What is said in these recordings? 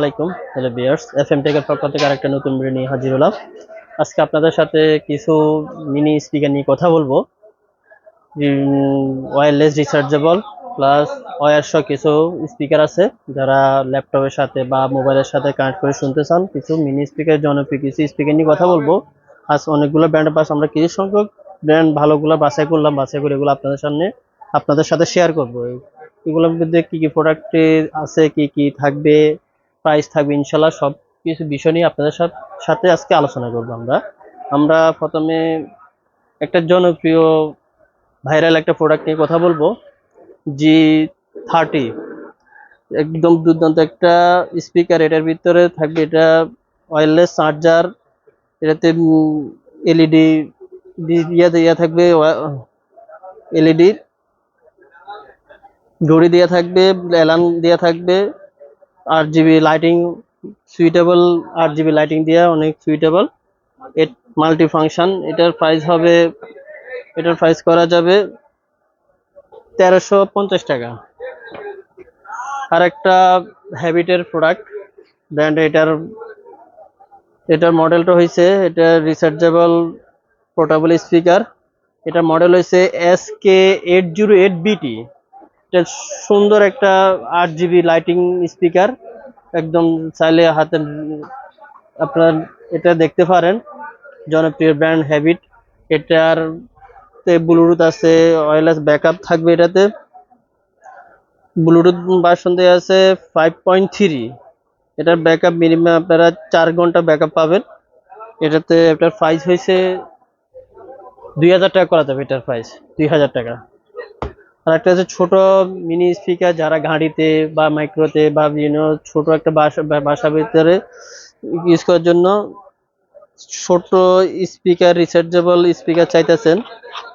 আসসালামাইকুম hello Bears F M টেকের পক্ষ থেকে আরেকটা নতুন ভিডিও নিয়ে হাজির হলাম। আজকে আপনাদের সাথে কিছু মিনি স্পিকার নিয়ে কথা বলব। ওয়্যারলেস রিচার্জেবল প্লাস ওয়্যার সহ কিছু স্পিকার আছে। যারা ল্যাপটপের সাথে বা মোবাইলের সাথে কানেক্ট করে শুনতে চান, কিছু মিনি স্পিকার জনপ্রিয় কিছু স্পিকার নিয়ে কথা বলব। আজ অনেকগুলো ব্র্যান্ডের পাশে আমরা কিছু সংখ্যক ব্র্যান্ড ভালোগুলো বাছাই করলাম, বাছাই করে এগুলো আপনাদের সামনে আপনাদের সাথে শেয়ার করব। এগুলোর মধ্যে কি কি প্রোডাক্ট আছে, কি কি থাকবে প্রাইস থাকবে ইনশাল্লাহ সব কিছু বিষয় নিয়ে আপনাদের সাথ- সাথে আজকে আলোচনা করব আমরা। আমরা প্রথমে একটা জনপ্রিয় ভাইরাল একটা প্রোডাক্ট নিয়ে কথা বলব জি থার্টি একদম দুর্দান্ত একটা স্পিকার এটার ভিতরে থাকবে এটা ওয়্যারলেস চার্জার এটাতে এলইডি ইয়ে দেওয়া থাকবে এলইডি ঘড়ি দেওয়া থাকবে অ্যালার্ম দেওয়া থাকবে আট জিবি লাইটিং সুইটেবল আট জিবি লাইটিং দেওয়া অনেক সুইটেবল এট মাল্টি ফাংশন এটার প্রাইস হবে, এটার প্রাইস করা যাবে তেরোশো পঞ্চাশ টাকা। আর একটা হ্যাবিটের প্রোডাক্ট ব্র্যান্ড এটার এটার মডেলটা হয়েছে এটা রিচার্জেবল পোর্টেবল স্পিকার এটার মডেল হয়েছে S K eight zero eight BT এটা সুন্দর একটা আট জিবি লাইটিং স্পিকার। একদম চাইলে হাতে আপনার এটা দেখতে পারেন। জনপ্রিয় ব্র্যান্ড হ্যাবিট। এটার তে ব্লুটুথ আছে ওয়্যারলেস ব্যাকআপ থাকবে এটাতে। ব্লুটুথ ভার্সন আছে ফাইভ পয়েন্ট থ্রি এটার ব্যাকআপ মিনিমাম আপনারা চার ঘণ্টা ব্যাকআপ পাবেন। এটাতে এটার প্রাইস হয়েছে দুই হাজার টাকা করা যাবে এটার প্রাইস দুই হাজার টাকা। আর একটা হচ্ছে ছোট মিনি স্পিকার যারা গাড়িতে বা মাইক্রোতে বা বিভিন্ন ছোট একটা বাসা বা- বাসার ভিতরে ইউজ করার জন্য ছোট স্পিকার রিচার্জেবল স্পিকার চাইতেছেন,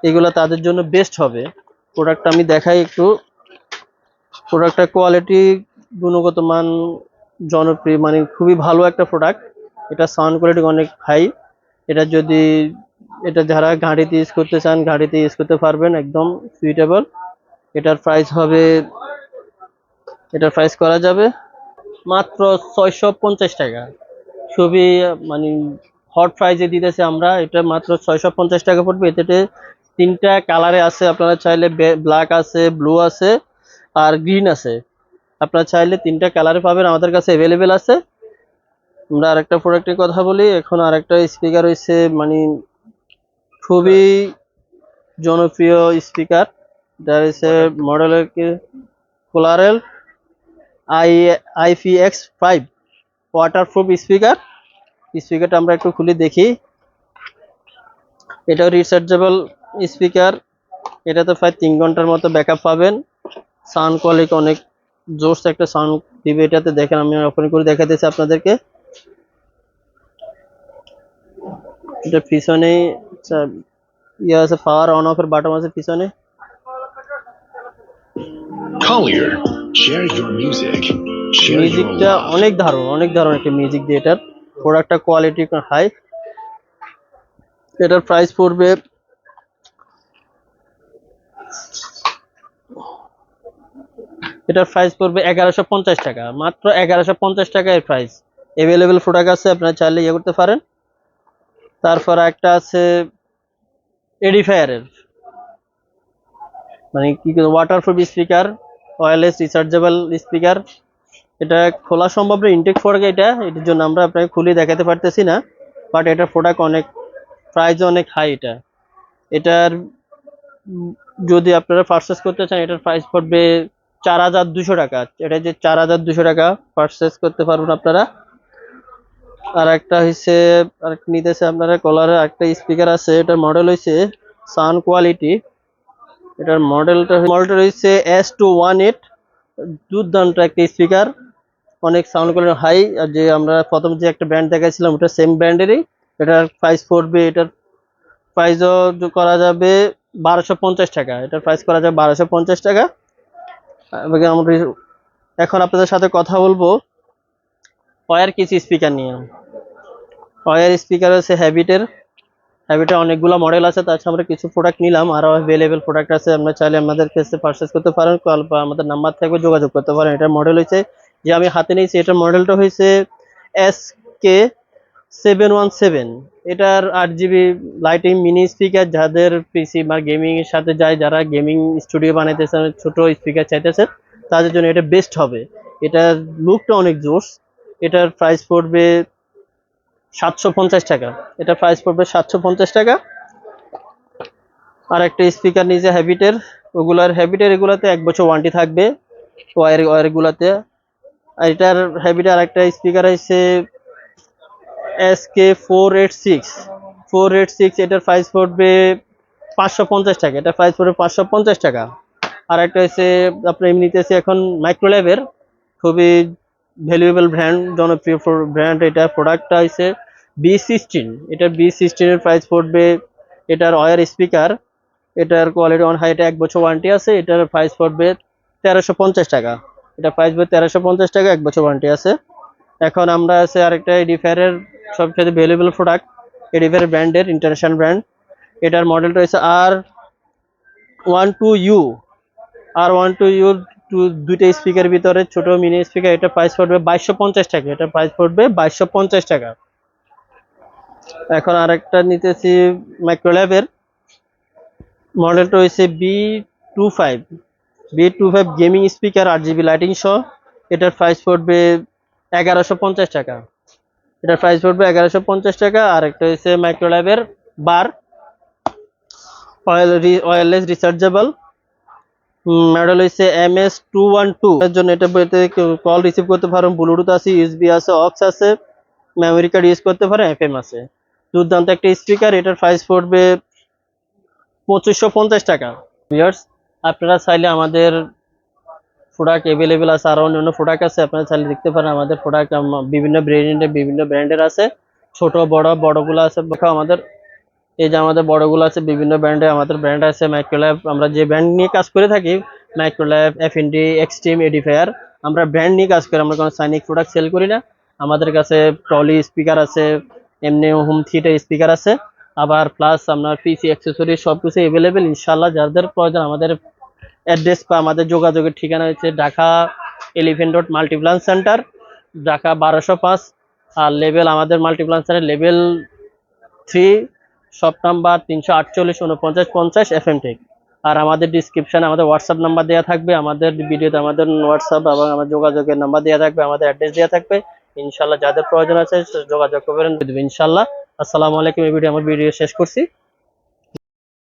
এগুলো তাদের জন্য বেস্ট হবে। প্রোডাক্টটা আমি দেখাই একটু। প্রোডাক্টটা কোয়ালিটি গুণগত মান জনপ্রিয় মানে খুবই ভালো একটা প্রোডাক্ট এটা সাউন্ড কোয়ালিটি অনেক হাই এটা যদি, এটা যারা গাড়িতে ইউজ করতে চান গাড়িতে ইউজ করতে পারবেন, একদম সুইটেবল এটার প্রাইস হবে, এটার প্রাইস করা যাবে মাত্র ছয়শো পঞ্চাশ টাকা। খুবই মানে হট প্রাইজে দিতেছে আমরা, এটা মাত্র ছয়শো পঞ্চাশ টাকা পড়বে। এতে তিনটা কালারে আছে, আপনারা চাইলে ব্ল্যাক আছে ব্লু আছে, আর গ্রিন আছে। আপনারা চাইলে তিনটা কালারে পাবেন, আমাদের কাছে অ্যাভেলেবেল আছে। আমরা আরেকটা প্রোডাক্টের কথা বলি, এখন আরেকটা স্পিকার হয়েছে মানে খুবই জনপ্রিয় স্পিকার এটা হচ্ছে মডেলের কোলারেল I IP X five waterproof speaker স্পিকারটা আমরা একটু খুলে দেখি। এটাও রিচার্জেবল স্পিকার এটাতে প্রায় তিন ঘণ্টার মতো ব্যাকআপ পাবেন। সাউন্ড কোয়ালিটি অনেক জোরস একটা সাউন্ড দিবে এটাতে। দেখেন আমি ওপেন করে দেখাতেছি আপনাদেরকে। এটা পিছনে আচ্ছা, ইয়ে আছে পাওয়ার অন অফের বাটন আছে পিছনে। Collier, share your music. মিউজিকটা অনেক দারুণ অনেক দারুণ একটা মিউজিক দিয়ে এটার প্রোডাক্টটা কোয়ালিটি হাই এটার প্রাইস পড়বে এটার প্রাইস পড়বে এগারোশো পঞ্চাশ টাকা। মাত্র এগারোশো পঞ্চাশ টাকা এর প্রাইস অ্যাভেলেবেল প্রোডাক্ট আছে আপনারা চাইলে ইয়ে করতে পারেন। তারপর একটা আছে এডিফায়ারের মানে কি waterproof speaker wireless rechargeable speaker এটা খোলা সম্ভব না ইনটেক ফোরকে এটা। এটার জন্য আমরা আপনাকে খুলে দেখাতে পারতেছি না বাট এটার প্রোডাক্ট অনেক প্রাইস অনেক হাই এটা। এটার, যদি আপনারা পারচেস করতে চান, এটার প্রাইস পড়বে চার হাজার দুশো টাকা। এটা যে চার হাজার দুশো টাকা পারচেস করতে পারবেন আপনারা। আর একটা হচ্ছে আর নিতেছে আপনারা কলারের একটা স্পিকার আছে, এটার মডেল হয়েছে সাউন্ড কোয়ালিটি এটার মডেলটা মডেলটা রয়েছে এস টু ওয়ান এইট দুর্দান্ত একটা স্পিকার অনেক সাউন্ড কোয়ালিটি হাই আর যে আমরা প্রথম যে একটা ব্র্যান্ড দেখাইছিলাম, ওটা সেম ব্র্যান্ডেরই এটার প্রাইস পড়বে, এটার প্রাইসও করা যাবে বারোশো পঞ্চাশ টাকা। এটার প্রাইস করা যাবে বারোশো পঞ্চাশ টাকা। এবং আমরা এখন আপনাদের সাথে কথা বলব ওয়ার কিছু স্পিকার নিয়ে। ওয়ার স্পিকার হচ্ছে হ্যাবিটের হ্যাবিটের অনেকগুলো মডেল আছে তাছাড়া আমরা কিছু প্রোডাক্ট নিলাম। আরও অ্যাভেলেবেল প্রোডাক্ট আছে আমরা চাইলে আমাদের কাছে পারচেস করতে পারেন কল বা আমাদের নাম্বার থাকবে, যোগাযোগ করতে পারেন। এটার মডেল হয়েছে যে আমি হাতে নিয়েছি, এটার মডেলটা হয়েছে S K seven one seven এটার আট জিবি লাইটিং মিনি স্পিকার যাদের পিসি বা গেমিং এর সাথে যায়, যারা গেমিং স্টুডিও বানাইতেছেন ছোট স্পিকার চাইতেছেন, তাদের জন্য এটা বেস্ট হবে। এটার লুকটা অনেক জোস এটার প্রাইস পড়বে সাতশো পঞ্চাশ টাকা। এটা প্রাইস পড়বে সাতশো পঞ্চাশ টাকা। আর একটা স্পিকার নিচে হ্যাবিটের ওগুলার হ্যাবিটের এগুলাতে এক বছর ওয়ারেন্টি থাকবে ওয়ার ওয়ারগুলাতে আর এটার হ্যাবিটের আরেকটা স্পিকার আছে S K four eight six four eight six এটার প্রাইস পড়বে পাঁচশো পঞ্চাশ টাকা। এটার প্রাইস পড়বে পাঁচশো পঞ্চাশ টাকা। আর একটা হচ্ছে, আপনার এমনিতে আছে এখন মাইক্রোল্যাবের খুবই ভ্যালুয়েবল ব্র্যান্ড জনপ্রিয় ব্র্যান্ড এটা প্রোডাক্টটা হচ্ছে বি সিক্সটিন এটার বি সিক্সটিনের প্রাইস পড়বে, এটার ওয়ার স্পিকার এটার কোয়ালিটি অন হাই এটা এক বছর ওয়ারেন্টি আছে, এটার প্রাইস পড়বে তেরোশো পঞ্চাশ টাকা। এটা প্রাইস পড়বে তেরোশো পঞ্চাশ টাকা, এক বছর ওয়ারেন্টি আছে। এখন আমরা আছে আরেকটা এডিফায়ারের সবচেয়ে ভ্যালুয়েবল প্রোডাক্ট এডিফায়ার ব্র্যান্ডের ইন্টারন্যাশনাল ব্র্যান্ড এটার মডেলটা হচ্ছে R one two U R one two U two দুইটা স্পিকার ভিতরে, ছোট মিনি স্পিকার এটা প্রাইস পড়বে বাইশশো পঞ্চাশ টাকা, এটা প্রাইস পড়বে বাইশশো পঞ্চাশ টাকা। এখন আরেকটা নিতেছি মাইক্রোল্যাবের মডেলটা হয়েছে B two five B two five gaming speaker আট জিবি লাইটিং সহ। এটার প্রাইস পড়বে এগারোশো পঞ্চাশ টাকা। এটার প্রাইস পড়বে এগারোশো পঞ্চাশ টাকা। আর একটা হচ্ছে মাইক্রোল্যাবের বার অয়েল রিচার্জেবল মডেল হচ্ছে M S two one two এর জন্য এটা বইতে কল রিসিভ করতে পারেন ব্লুটুথ আছে ইউএসবি আছে অক্স আছে মেমোরি কার্ড ইউজ করতে পারেন এফএম আছে। দুর্দান্ত একটা স্পিকার এটার প্রাইস পড়বে পঁচিশশো পঞ্চাশ টাকা। ভিউয়ার্স আপনারা চাইলে আমাদের প্রোডাক্ট অ্যাভেলেবেল আছে আরও অন্যান্য প্রোডাক্ট আছে, আপনারা চাইলে দেখতে পারেন আমাদের প্রোডাক্ট বিভিন্ন ব্র্যান্ডের বিভিন্ন ব্র্যান্ডের আছে। ছোট, বড়, বড়গুলো আছে আমাদের। এই যে আমাদের বড়গুলো আছে, বিভিন্ন ব্র্যান্ডে আমাদের ব্র্যান্ড আছে মাইক্রোল্যাব আমরা যে ব্র্যান্ড নিয়ে কাজ করে থাকি Microlab F and D extreme Edifier আমরা ব্র্যান্ড নিয়ে কাজ করি, আমরা কোনো সাইনিক প্রোডাক্ট সেল করি না। আমাদের কাছে ট্রলি স্পিকার আছে এমনি হোম থিয়েটার স্পিকার আছে। আবার প্লাস আপনার পিসি অ্যাক্সেসরি সব কিছু অ্যাভেলেবেল ইনশাল্লাহ যাদের প্রয়োজন আমাদের অ্যাড্রেস বা আমাদের যোগাযোগের ঠিকানা হচ্ছে Dhaka eleven road Multiplan center Dhaka বারোশো পাঁচ। আর লেভেল আমাদের Multiplan center level three shop number তিনশো আটচল্লিশ উনপঞ্চাশ পঞ্চাশ এফ এম টেক আর আমাদের ডিসক্রিপশনে আমাদের হোয়াটসঅ্যাপ নাম্বার দেওয়া থাকবে, আমাদের ভিডিওতে আমাদের হোয়াটসঅ্যাপ এবং আমার যোগাযোগের নাম্বার দেওয়া থাকবে, আমাদের অ্যাড্রেস দেওয়া থাকবে। ইনশাল্লাহ যাদের প্রয়োজন আছে যোগাযোগ করবেন। ইনশাল্লাহ আসসালামু আলাইকুম, এই ভিডিও আমার ভিডিও শেষ করছি।